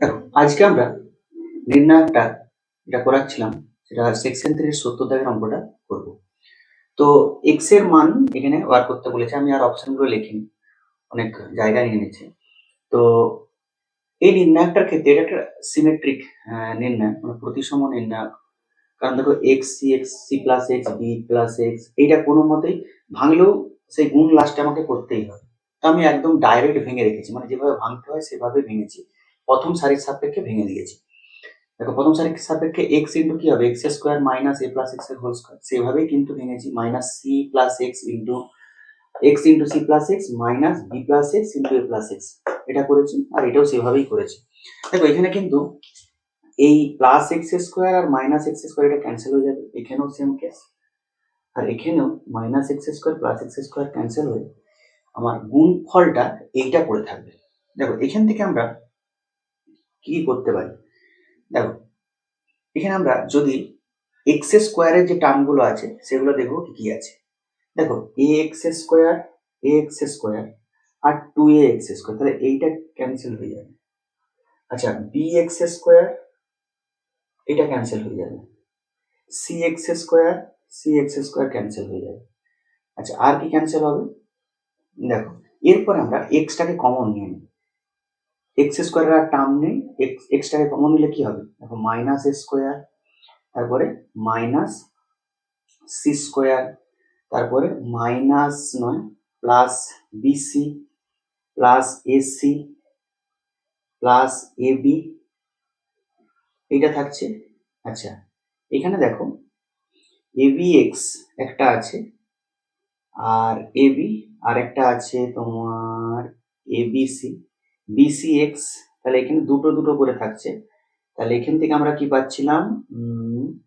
দেখো আজকে আমরা নির্ণায়কটা যেটা করাচ্ছিলাম, সেটা সেকশন থ্রির সত্তর দাগের অঙ্কটা করব। তো এক্সের মান এখানে বার করতে বলেছে, আমি আর অপশনগুলো লিখিনি, অনেক জায়গা নিয়ে নিয়েছে। তো এই নির্ণায়কটার ক্ষেত্রে এটা একটা সিমেট্রিক নির্ণয় মানে প্রতিসম নির্ণায়ক। কারণ দেখো X C X C plus X B plus X এইটা কোনো মতেই ভাঙলেও সেই গুণ লাস্টে আমাকে করতেই হবে। তো আমি একদম ডাইরেক্ট ভেঙে রেখেছি মানে যেভাবে ভাঙতে হয় সেভাবে ভেঙেছি। প্রথম সারির সাপেক্ষে ভেঙে দিয়েছি। দেখো, প্রথম সারির সাপেক্ষে এক্স ইন্টু কি হবে? X square minus A plus এক্সের হোল স্কোয়ার সেভাবেই কিন্তু ভেঙেছি। Minus C plus X into X into C plus X minus B plus X into A plus X এটা করেছি আর এটাও সেভাবেই করেছি। দেখো, এখানে কিন্তু এই প্লাস এক্স স্কোয়ার আর মাইনাস এক্স স্কোয়ার এটা ক্যান্সেল হয়ে যাবে। এখানেও সেম কেস আর এখানেও minus X square plus X square cancel হয়ে আমার গুণ ফলটা এইটা পড়ে থাকবে। দেখো, এখান থেকে আমরা কি করতে পারি? দেখো, এখানে আমরা যদি এক্স স্কোয়ারের যে টার্মগুলো আছে, সেগুলো দেখব কি কি আছে। দেখো A X square A X square R two A X square তাহলে এইটা ক্যান্সেল হয়ে যাবে। আচ্ছা বি এক্স স্কোয়ার এটা ক্যান্সেল হয়ে যাবে। C X square C X square cancel হয়ে যাবে। আচ্ছা আর কি ক্যান্সেল হবে? দেখো, এরপর আমরা এক্সটাকে কমন নিয়ে নিই এক্স স্কোয়ারের আর টার্ম নেই। এক্স এক্সটাকে কমন নিলে কি হবে? দেখো মাইনাস স্কোয়ার তারপরে মাইনাস সি স্কোয়ার তারপরে মাইনাস নয় plus BC plus AC plus AB এইটা থাকছে। আচ্ছা এখানে দেখো এবি এক্স একটা আছে, আর এবি আর একটা আছে তোমার এবিসি বিসি এক্স তাহলে এখানে দুটো দুটো করে থাকছে। তাহলে এখান থেকে আমরা কি পাচ্ছিলাম?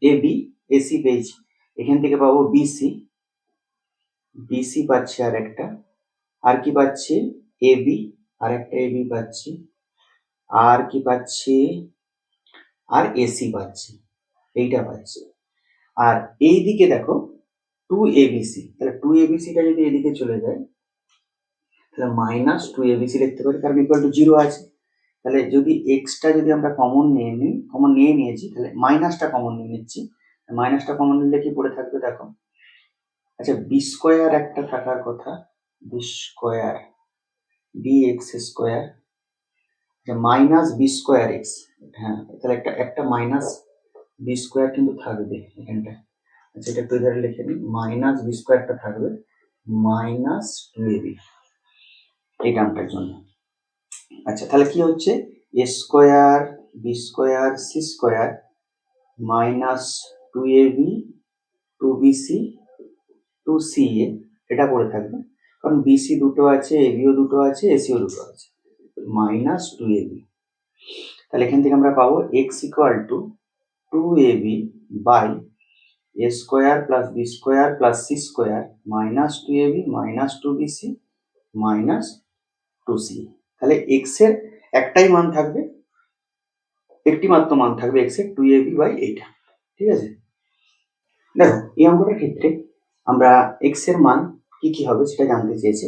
এবি এসি পেয়েছি। এখান থেকে পাবো বিসি বিসি পাচ্ছি আর একটা। আর কি পাচ্ছি? এবি আর একটা এবি পাচ্ছি। আর কি পাচ্ছি? আর এসি পাচ্ছি। এইটা পাচ্ছি। আর এই দিকে দেখো টু এবিসি তাহলে টু এবিসিটা যদি এদিকে চলে যায় তাহলে মাইনাস টু এবিসি লিখতে পারি, কারণ ইকুয়াল টু জিরো আছে। তাহলে যদি এক্সটা যদি আমরা কমন নিয়ে নিই কমন নিয়ে নিয়েছি, তাহলে মাইনাসটা কমন নিয়ে নিচ্ছি। মাইনাসটা কমন নিলে কি পড়ে থাকবে দেখো? আচ্ছা বি স্কোয়ার একটা থাকার কথা B square B X square minus B square X হ্যাঁ তাহলে একটা একটা মাইনাস বি স্কোয়ার কিন্তু থাকবে এখানটা আচ্ছা এটা একটু এধারে লিখে নিই মাইনাস বি স্কোয়ারটা থাকবে মাইনাস টু এবি এই টার্মটার জন্য। আচ্ছা তাহলে কি হচ্ছে? A square B square C square minus two A B two B C two C A এটা পড়ে থাকবে। কারণ বিসি দুটো আছে এবিও দুটো আছে এসিও দুটো আছে। মাইনাস টু এ বি তাহলে এখান থেকে আমরা পাবো X equal to two A B by A square plus B square plus C square minus two A B minus two B C minus two C তাহলে এক্সের একটাই মান থাকবে একটি মাত্র মান থাকবে এক্সের টু এ বি বাই এইটা ঠিক আছে? দেখো, এই অঙ্কটার ক্ষেত্রে আমরা এক্সের মান কি কি হবে সেটা জানতে চেয়েছে।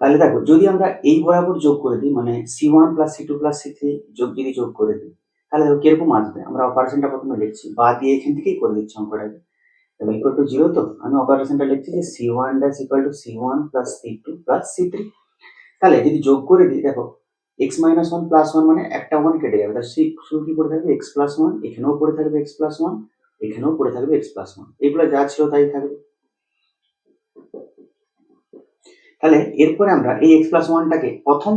তাহলে দেখো, যদি আমরা এই বরাবর যোগ করে দিই মানে C one plus C two plus C three যোগ যদি যোগ করে দিই, তাহলে দেখো কীরকম আসবে? আমরা অপারেশনটা প্রথমে লিখছি, বা দিয়ে এখান থেকেই করে দিচ্ছি অঙ্কটাকে। তাহলে ইকুয়াল টু জিরো তো, আমি অপারেশনটা লিখছি যে C one dash equal to C one plus C two plus C three তাহলে যদি যোগ করে দিই, দেখো X minus one plus one মানে একটা ওয়ান কেটে যাবে। তাহলে সি শুধু কি পড়ে থাকবে? এক্স প্লাস ওয়ান এখানেও পড়ে থাকবে এক্স প্লাস ওয়ান এখানেও পড়ে থাকবে এক্স প্লাস ওয়ান এগুলো যা ছিল তাই থাকবে। তাহলে এরপরে আমরা এই এক্স প্লাস ওয়ানটাকে প্রথম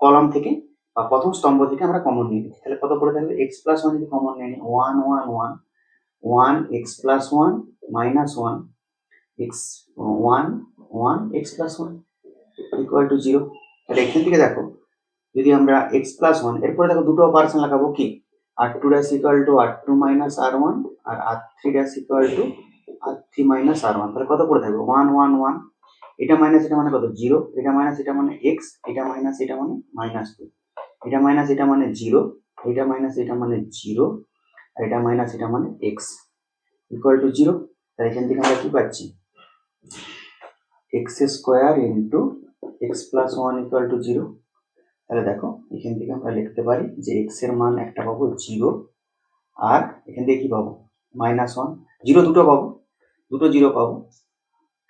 কলাম থেকে বা প্রথম স্তম্ভ থেকে আমরা কমন নিয়ে নিচ্ছি। তাহলে কত পড়ে থাকবে? এক্স প্লাস ওয়ান যদি কমন নিয়ে নিই one one one one X plus one minus one X one one X plus one equal to zero তাহলে এখান থেকে দেখো, যদি আমরা এক্স প্লাস ওয়ান এরপরে দেখো দুটো অপারেশন লাগাবো কি? R two dash equal to R two minus R one R R three dash equal to R three minus R one তাহলে কত পড়ে থাকবে? ওয়ান ওয়ান ওয়ান এটা মাইনাস এটা মানে কত? জিরো এটা মাইনাস এটা মানে এক্স এটা মাইনাস এটা মানে মাইনাস টু এটা মাইনাস এটা মানে জিরো এটা মাইনাস এটা মানে জিরো আর এটা মাইনাস এটা মানে এক্স ইকুয়াল টু জিরো তাহলে এখান থেকে আমরা কি পাচ্ছি? X square into X plus one equal to zero তাহলে দেখো, এখান থেকে আমরা লিখতে পারি যে এক্সের মান একটা পাবো জিরো আর এখান থেকে কি পাবো? মাইনাস ওয়ান জিরো দুটো পাবো। দুটো জিরো পাবো।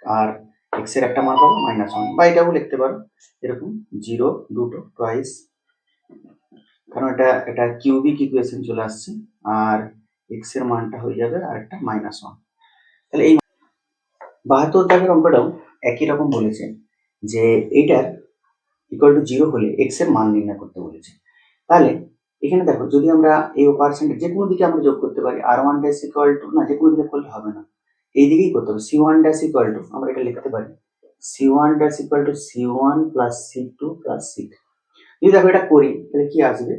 আর এক্সের একটা মান পাবো মাইনাস ওয়ান বা এটাও লিখতে পারো। এরকম জিরো দুটো টয়েস কারণ এটা এটা কিউবিক ইকুয়েশন চলে আসছে। আর এক্সের মানটা হয়ে যাবে আর একটা মাইনাস ওয়ান তাহলে এই বাহাত্তর দাগের অঙ্কটাও একই রকম বলেছে। যে এইটার ইকুয়াল টু জিরো হলে এক্সের মান নির্ণয় করতে বলেছে। তাহলে এখানে দেখো, যদি আমরা এই পার্সেন্টেজ যে কোনো দিকে আমরা যোগ করতে পারি R one dash equal to না যে কোনো দিকে করলে হবে না। এই দিকেই করতে হবে C one dash equal to আমরা এটা লিখতে পারি। C one dash equal to C one plus C two plus C যদি দেখো এটা করি, তাহলে কি আসবে?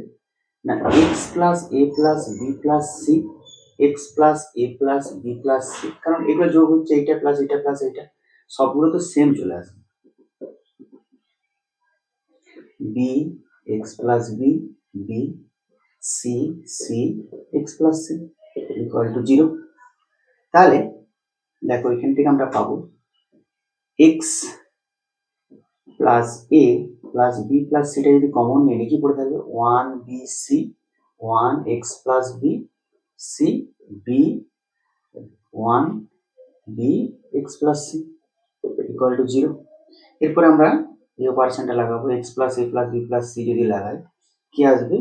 না X plus A plus B plus C X plus A plus B plus C কারণ এগুলো যোগ হচ্ছে এইটা প্লাস এইটা প্লাস এইটা, সবগুলো তো সেম চলে আসবে। B X plus B B C C X plus C equal to zero তাহলে দেখো এখান থেকে আমরা পাবো X plus A plus B plus সিটা যদি কমন নিয়ে লিখি পড়ে থাকবে? One B C one X plus B C B one B X plus C equal to zero এরপরে আমরা এই অপারেশনটা লাগাবো X plus A plus B plus C যদি লাগাই, কি আসবে?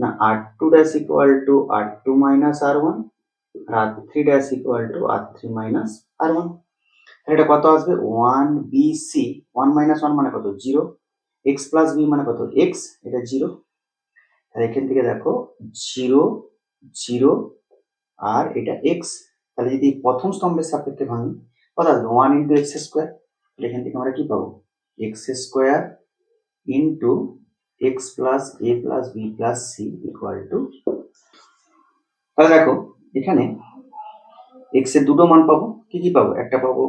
না R two dash equal to R two minus R one R R three dash equal to R three minus R one এটা কত আসবে? One B C one minus one মানে কত? জিরো এক্স প্লাস বি মানে কত? X এটা zero তাহলে এখান থেকে দেখো জিরো জিরো আর এটা এক্স তাহলে যদি প্রথম স্তম্ভের সাপেক্ষে ভাঙি, কত আসবে? ওয়ান ইন্টু এক্স স্কোয়ার এখান থেকে আমরা কি পাবো? X square into X plus A plus B plus C equal to তাহলে দেখো, এখানে এক্সের দুটো মান পাবো, কি কি পাবো? একটা পাবো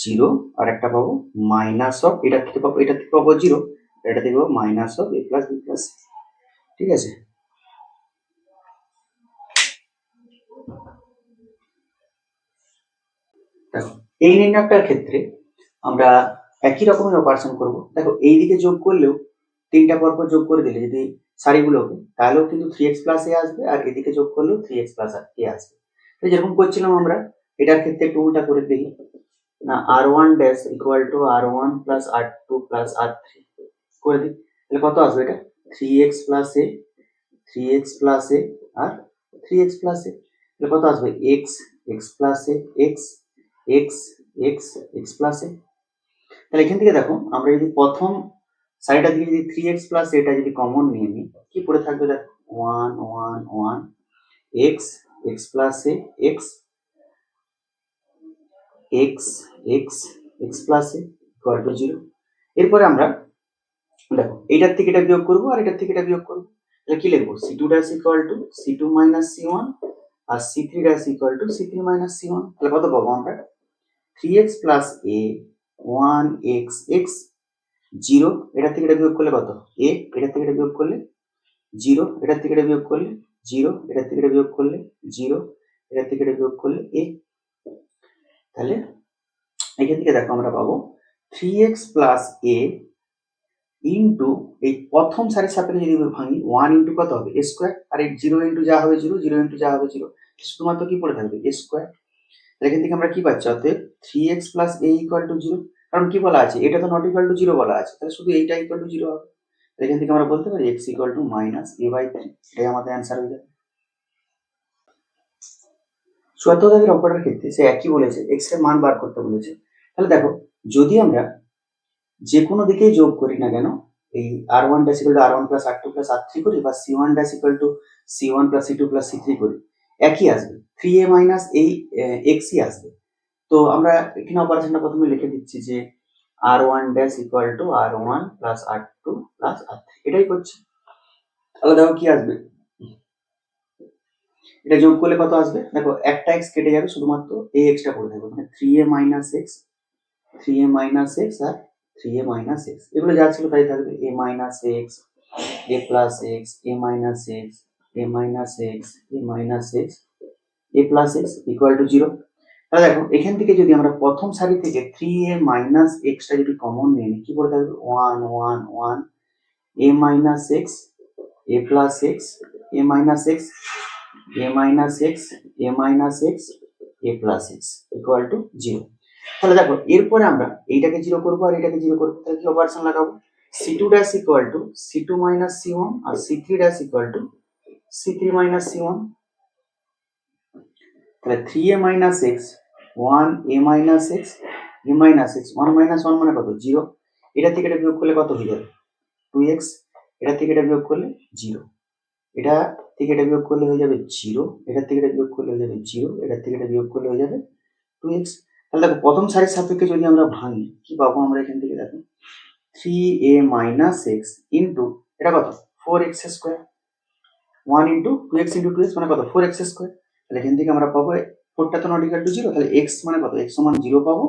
জিরো আর একটা পাবো মাইনাস অফ এটা থেকে পাবো, এটা থেকে পাবো জিরো এটা থেকে পাবো minus of A plus B plus ঠিক আছে? এই নির্ণয়টার ক্ষেত্রে আমরা একই রকমের অপারেশন করব। দেখো এই দিকে যোগ করলেও তিনটা পরপর যোগ করে দিলে, যদি সারিগুলোকে তাহলেও কিন্তু থ্রি এক্স প্লাস আসবে, আর এদিকে যোগ করলেও থ্রি এক্স প্লাস এ আসবে। তো যেরকম করছিলাম আমরা, এটার ক্ষেত্রে একটু উল্টা করে দেখি না R one dash equal to R one plus R two plus R three করে দিই। তাহলে কত আসবে এটা? Three X plus A three X plus A, R three x plus A. তাহলে কত আসবে? X X plus A X X X X plus A. তাহলে এখান থেকে দেখো, আমরা যদি প্রথম সাইডটা দিকে যদি থ্রি এক্স প্লাস এটা যদি কমন নিয়ে নিই, কি পড়ে থাকবে দেখো? One one one X X plus A X X X X plus A equal to zero এরপরে আমরা দেখো, এইটার থেকে এটা বিয়োগ করব আর এটার থেকে এটা বিয়োগ করব। তাহলে কি লিখব? C two dash equal to C two minus C one R C three dash equal to C three minus C one তাহলে কত পাবো আমরা? Three X plus A one X X zero এটার থেকে এটা বিয়োগ করলে কত? এ এটার থেকে এটা বিয়োগ করলে জিরো এটার থেকে এটা বিয়োগ করলে জিরো এটার থেকে এটা বিয়োগ করলে জিরো এটার থেকে এটা বিয়োগ করলে এ তাহলে এখান থেকে দেখো আমরা পাবো three X plus A into এই প্রথম সারির সাপেক্ষে যদি ভাঙি ওয়ান ইন্টু কত হবে? এ স্কোয়ার আর এই জিরো ইন্টু যা হবে জিরো জিরো ইন্টু যা হবে জিরো শুধুমাত্র কি পড়ে থাকবে? এ স্কোয়ার এখান থেকে আমরা কি পাচ্ছি? অতএব three x plus a equal to zero কারণ কি বলা আছে? এটা তো নট ইকুয়াল টু জিরো বলা আছে। তাহলে শুধু এইটা ইকুয়াল টু জিরো হবে। এখান থেকে আমরা বলতে পারি x equal to minus a by three এটাই আমাদের অ্যান্সার হয়ে যাবে। চুয়াত্তর অঙ্কটার ক্ষেত্রে সে একই বলেছে এক্সের মান বার করতে বলেছে। তাহলে দেখো, যদি আমরা যে কোনো দিকেই যোগ করি না কেন, এই R one dash equal to R one plus R two plus R three করি বা C one dash equal to C one plus C two plus C three করি, একই আসবে। থ্রি এ মাইনাস এই এক্সই আসবে। তো আমরা এখানে অপারেশনটা প্রথমে লিখে দিচ্ছি যে R one dash equal to R one plus R two plus R three এটাই করছি। তাহলে দেখো কি আসবে? এটা যোগ করলে কত আসবে? দেখো একটা এক্স কেটে যাবে শুধুমাত্র এই এক্সটা পড়ে থাকবে মানে three A minus X three A minus X R three A minus x এগুলো যা ছিল তাই থাকবে। A minus X A plus X A minus X A minus X A minus X A plus X equal to zero তাহলে দেখো, এখান থেকে যদি আমরা প্রথম সারি থেকে থ্রি এ মাইনাস এক্সটা যদি কমন নিয়ে নিই, কি করে থাকবে one one one a minus x a plus X A minus X A minus X A minus X A plus X equal to zero তাহলে দেখো, এরপরে আমরা এইটাকে জিরো করব আর এটাকে জিরো করব, তাহলে কি অপারেশন লাগাবো? C two dash equal to C two minus C one R C three dash equal to C three minus C one তাহলে three a minus x one a minus x a minus x one minus one মানে কত? Zero এটা থেকে এটা বিয়োগ করলে কত হয়ে যাবে? টু এক্স এটা থেকে এটা বিয়োগ করলে জিরো এটা থেকে এটা বিয়োগ করলে হয়ে যাবে জিরো এটা থেকে এটা বিয়োগ করলে হয়ে যাবে জিরো এটা থেকে এটা বিয়োগ করলে হয়ে যাবে টু এক্স তাহলে দেখো, প্রথম সারির সাপেক্ষে যদি আমরা ভাঙি, কি পাবো আমরা এখান থেকে দেখো? Three a minus x into এটা কত? Four x square one into two x into two x মানে কত? ফোর এক্স স্কোয়ার তাহলে এখান থেকে আমরা পাবো ফোরটা তো নট ইকাল টু জিরো তাহলে এক্স মানে কত? এক্স সমান জিরো পাবো,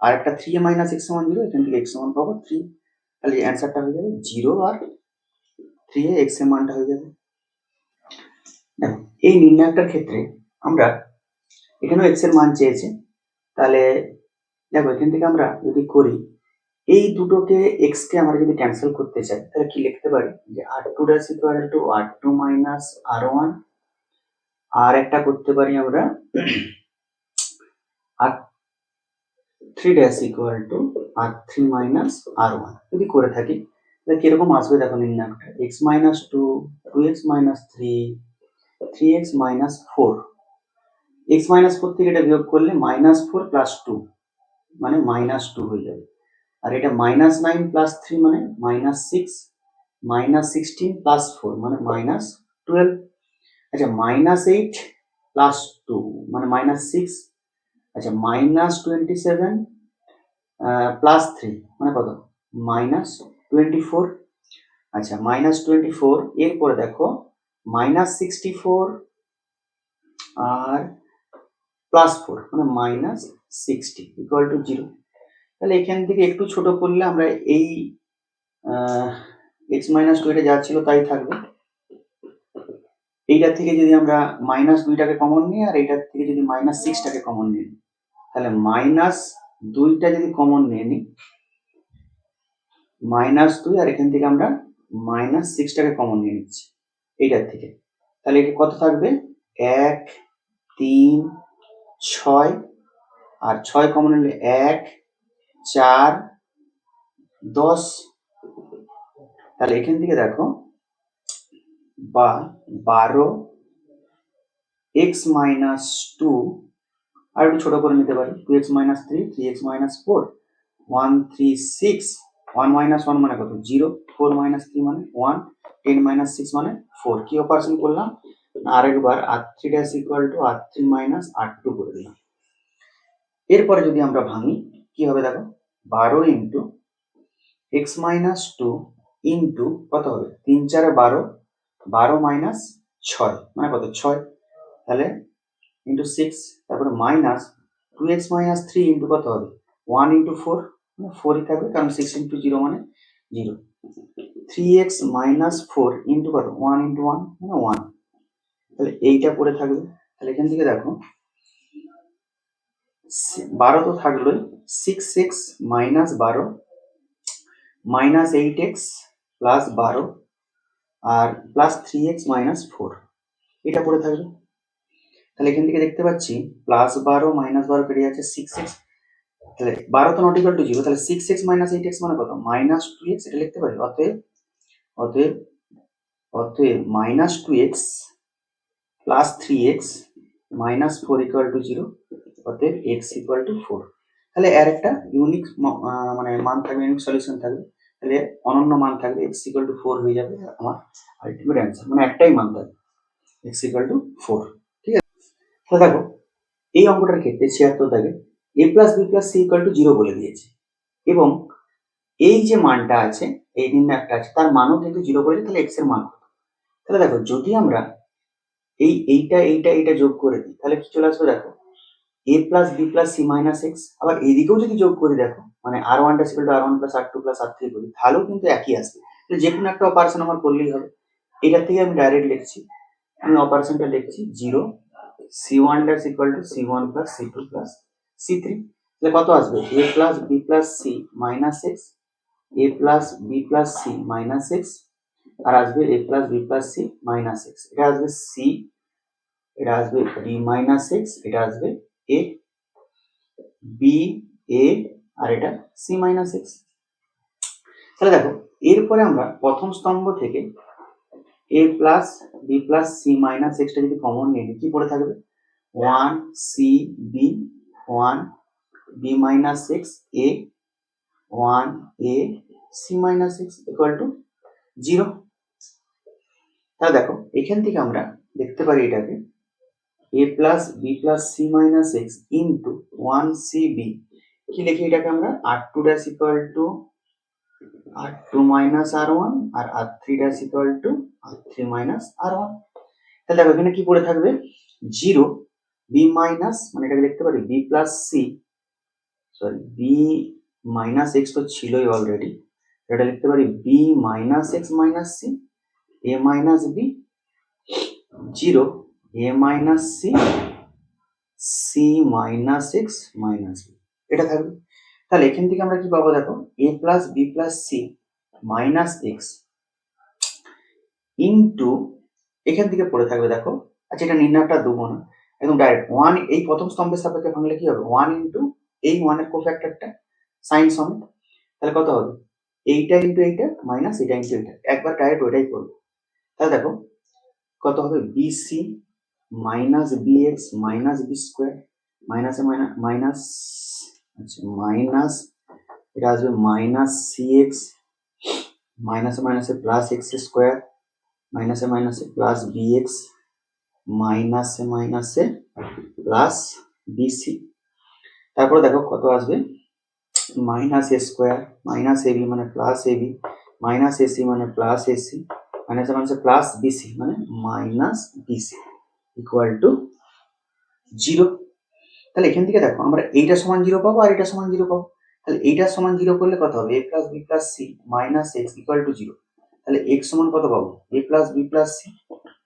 আর একটা থ্রি মাইনাস এক্স সমান জিরো এখান থেকে এক্স সমান পাবো থ্রি তাহলে অ্যান্সারটা হয়ে যাবে জিরো আর থ্রি এ এক্সের মানটা হয়ে যাবে। দেখো, এই নির্ণায়কটার ক্ষেত্রে আমরা এখানেও এক্সের মান চেয়েছে। তাহলে দেখো, এখান থেকে আমরা যদি করি, এই দুটোকে এক্স কে আমরা যদি ক্যান্সেল করতে চাই, তাহলে কি লিখতে পারি? যে R two dash equal to R two minus R one আর একটা করতে পারি আমরা। R three dash equal to R three minus R one যদি করে থাকি, তাহলে কীরকম আসবে দেখো নির্ণায়কটা x minus two two x minus three three x minus four x minus four থেকে এটা বিয়োগ করলে মাইনাস ফোর প্লাস টু মানে মাইনাস টু হয়ে যাবে। আর এটা মাইনাস নাইন প্লাস থ্রি মানে minus six minus sixteen plus four মানে মাইনাস টুয়েলভ আচ্ছা মাইনাস এইট প্লাস টু মানে মাইনাস সিক্স আচ্ছা minus twenty seven plus three মানে কত? মাইনাস টোয়েন্টি ফোর আচ্ছা মাইনাস টোয়েন্টি ফোর এরপরে দেখো মাইনাস সিক্সটি ফোর আর প্লাস ফোর মানে minus sixty equal to zero তাহলে এখান থেকে একটু ছোট করলে আমরা এই এক্স মাইনাস টু এটা যা ছিল তাই থাকবে। এইটার থেকে যদি আমরা মাইনাস দুইটাকে কমন নিই আর এইটার থেকে যদি মাইনাস সিক্সটাকে কমন নিই, তাহলে মাইনাস দুইটা যদি কমন নিয়ে নিই মাইনাস দুই আর এখান থেকে আমরা মাইনাস সিক্সটাকে কমন নিয়ে নিচ্ছি এইটার থেকে। তাহলে এটা কত থাকবে? এক, তিন, ছয় আর ছয় কমন নিলে এক, চার, দশ। তাহলে এখান থেকে দেখো বা বারো এক্স মাইনাস টু আর একটু ছোট করে নিতে পারি two x minus three three x minus four one three six one minus one মানে কত? জিরো ফোর মাইনাস থ্রি মানে ওয়ান টেন মাইনাস সিক্স মানে ফোর কি অপারেশন করলাম? আরেকবার R three dash equal to R three minus R two করে দিলাম। এরপরে যদি আমরা ভাঙি, কি হবে দেখো? বারো into x minus two into কত হবে? তিন চারে বারো বারো মাইনাস ছয় মানে কত? ছয়। তাহলে ইন্টু সিক্স তারপরে minus two x minus three into কত হবে? ওয়ান ইন্টু ফোর ফোরই থাকবে, কারণ সিক্স ইন্টু জিরো মানে zero three x minus four into কত? ওয়ান ইন্টু ওয়ান মানে ওয়ান তাহলে এইটা পড়ে থাকবে। তাহলে এখান থেকে দেখো, বারো তো থাকলোই সিক্স এক্স মাইনাস বারো, মাইনাস এইট এক্স প্লাস বারো আর plus three x minus four এটা পড়ে থাকবে। তাহলে এখান থেকে দেখতে পাচ্ছি প্লাস বারো মাইনাস বারো কেটে যাচ্ছে সিক্স এক্স তাহলে বারো তো নট ইকাল টু জিরো তাহলে six x minus eight x মানে কত? মাইনাস টু এক্স এটা লিখতে পারি। অতএব অতএব অতএব minus two x plus three x minus four equal to zero অতএব এক্স ইকুয়াল টু ফোর তাহলে এর একটা ইউনিক মানে মান থাকবে ইউনিক সলিউশন থাকবে। তাহলে অনন্য মান থাকবে এক্স ইকুয়াল টু ফোর হয়ে যাবে আমার আলটিমেট অ্যান্সার মানে একটাই মান থাকবে এক্স ইকুয়াল টু ফোর ঠিক আছে? তাহলে দেখো, এই অঙ্কটার ক্ষেত্রে ছিয়াত্তর দাগে a plus b plus c equal to zero বলে দিয়েছে, এবং এই যে মানটা আছে, এই নির্ণয়টা আছে, তার মানও কিন্তু জিরো বলেছে, তাহলে এক্সের মান তাহলে দেখো, যদি আমরা এই এইটা এইটা এইটা যোগ করে দিই, তাহলে কি চলে আসবে দেখো a plus b plus c minus x আবার এইদিকেও যদি যোগ করে দেখো মানে আর ওয়ানটা equal to R one plus R two plus R three করি তাহলেও কিন্তু একই আসবে। তো যে কোনো একটা অপারেশন আমার করলেই হবে। এটার থেকে আমি ডাইরেক্ট লিখছি। আমি অপারেশনটা লিখছি zero C one dash equal to C one plus C two plus C three তাহলে কত আসবে? A plus b plus c minus x a plus b plus c minus x আর আসবে a plus b plus c minus x এটা আসবে C এটা আসবে B minus x এটা আসবে এ বি এ আর এটা সি মাইনাস এক্স তাহলে দেখো, এরপরে আমরা প্রথম স্তম্ভ থেকে a plus b plus c minus extra যদি কমন নিয়ে নিই, কি পড়ে থাকবে? One c b one b minus x a one a c minus x equal to zero তাহলে দেখো, এখান থেকে আমরা দেখতে পারি এটাকে a plus b plus c minus x into one c b কি লিখি এটাকে আমরা? R two dash equal to R two minus R one R R three dash equal to R three minus R one তাহলে দেখো, এখানে কি পড়ে থাকবে? জিরো বি মাইনাস মানে এটাকে লিখতে পারি? B plus c sorry b minus x তো ছিলই অলরেডি এটা লিখতে পারি? B minus x minus c a minus b zero a minus c c minus x minus b এটা থাকবে। তাহলে এখান থেকে আমরা কি পাবো দেখো? A plus b plus c minus x into এখান থেকে পড়ে থাকবে দেখো। আচ্ছা এটা নির্ণয়টা দেবো না একদম ডাইরেক্ট ওয়ান এই প্রথম স্তম্ভের সাপেক্ষে ভাঙলে কি হবে? ওয়ান ইন্টু এই ওয়ানের কোফ্যাক্টরটা সাইন সমেত। তাহলে কত হবে? এইটা ইন্টু এইটা মাইনাস এটা ইন্টু এইটা। একবার ডাইরেক্ট ওইটাই করব। তাহলে দেখো, কত হবে? B c minus b x minus b square মাইনাসে মাইনাস আচ্ছা মাইনাস এটা আসবে মাইনাস সি এক্স মাইনাসে মাইনাসে প্লাস এক্স স্কোয়ার মাইনাসে মাইনাসে প্লাস বি এক্স মাইনাসে মাইনাসে প্লাস বিসি তারপরে দেখো কত আসবে minus a square minus a b মানে plus a b minus a c মানে প্লাস এসি মাইনাসে মাইনাসে প্লাস বিসি মানে minus b c equal to zero তাহলে এখান থেকে দেখো, আমরা এইটা সমান জিরো পাবো আর এটা সমান জিরো পাবো। তাহলে এইটা সমান জিরো করলে কত হবে? A plus b plus c minus x equal to zero তাহলে এক্স সমান কত পাবো? A plus b plus c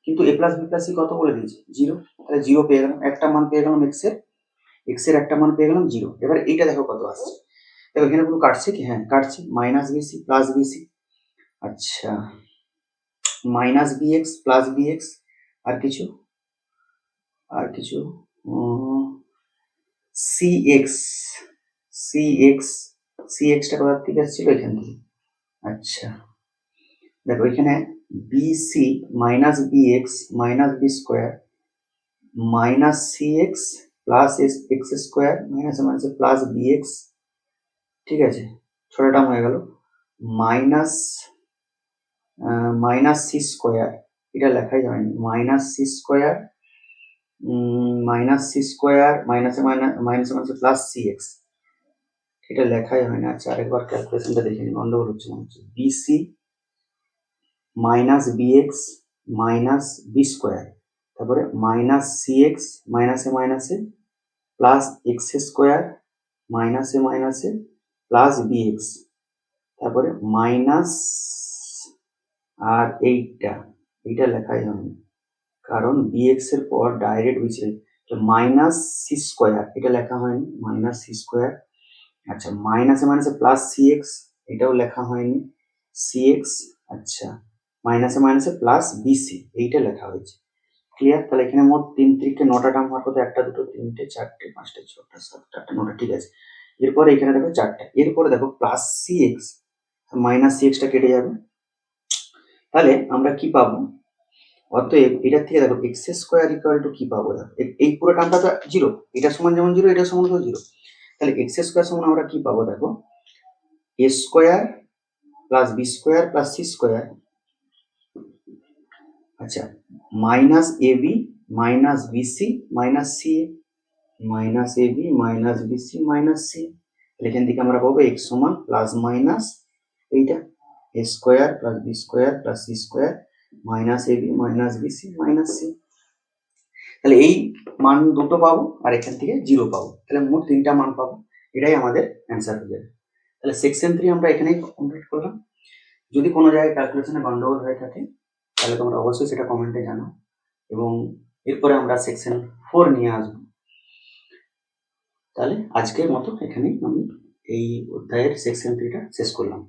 কিন্তু a plus b plus c কত বলে দিয়েছে? জিরো তাহলে জিরো পেয়ে গেলাম। একটা মান পেয়ে গেলাম এক্সের। এক্সের একটা মান পেয়ে গেলাম জিরো এবার এইটা দেখো কত আসছে। দেখো, এখানে পুরো কাটছে কি? হ্যাঁ কাটছে। Minus b c plus b c আচ্ছা। Minus b x plus b x আর কিছু? আর কিছু c x c x c extra কোথার থেকে আসছিল এখান থেকে। আচ্ছা। দেখো, এখানে b c minus b x minus b square minus c x plus x square minus minus plus b x ঠিক আছে? ছোটো টার্ম হয়ে গেল। মাইনাস মাইনাস সি স্কোয়ার এটা লেখাই যাবে minus c square minus c square মাইনাসে মাইনাস মাইনাসে মাইনাসে প্লাস সি এক্স এটা লেখাই হয় না আচ্ছা আরেকবার ক্যালকুলেশনটা দেখে নিই, গন্ডগোল হচ্ছে মনে হচ্ছে। B c minus b x minus b square তারপরে মাইনাস সি এক্স মাইনাসে মাইনাসে প্লাস এক্স স্কোয়ার মাইনাসে মাইনাসে প্লাস বি এক্স তারপরে মাইনাস আর এইটা এইটা লেখাই হয়নি কারণ বিএক্স এর পর ডাইরেক্ট হয়েছে মাইনাস সি স্কোয়ার এটা লেখা হয়নি মাইনাস সি স্কোয়ার আচ্ছা মাইনাসে মাইনাসে প্লাস সি এক্স এটাও লেখা হয়নি সি এক্স আচ্ছা মাইনাসে মাইনাসে প্লাস বিসি এইটা লেখা হয়েছে। ক্লিয়ার তাহলে এখানে মোট তিন তিনটে নটা টার্ম হওয়ার কথা, একটা, দুটো, তিনটে, চারটে, পাঁচটা, ছটা, সাতটা, আটটা, নটা, ঠিক আছে। এরপরে এখানে দেখো চারটা, এরপরে দেখো plus c x minus c extra কেটে যাবে। তাহলে আমরা কি পাবো? অতএব এটার থেকে দেখো এক্স স্কোয়ার ইকুয়াল টু কি পাবো দেখো? এই পুরো টার্মটা তো জিরো এটা সমান যেমন জিরো এটা সমান তো জিরো তাহলে এক্স স্কোয়ার সমান আমরা কি পাবো দেখো? A square plus b square plus c square আচ্ছা minus a b minus b c minus c minus a b minus b c minus c এখান থেকে আমরা পাবো এক্স সমান প্লাস মাইনাস এইটা। A square plus b square plus c square minus a b, minus b c, minus c. তাহলে এই মান দুটো পাবো আর এখান থেকে জিরো পাবো। তাহলে মোট তিনটা মান পাবো। এটাই আমাদের অ্যান্সার হয়ে যাবে তাহলে সেকশন থ্রি আমরা এখানেই কমপ্লিট করলাম। যদি কোনো জায়গায় ক্যালকুলেশনে গন্ডগোল হয়ে থাকে, তাহলে তোমরা অবশ্যই সেটা কমেন্টে জানাও এবং এরপরে আমরা সেকশন ফোর নিয়ে আসব। তাহলে আজকের মতো এখানেই আমি এই অধ্যায়ের সেকশন থ্রিটা শেষ করলাম।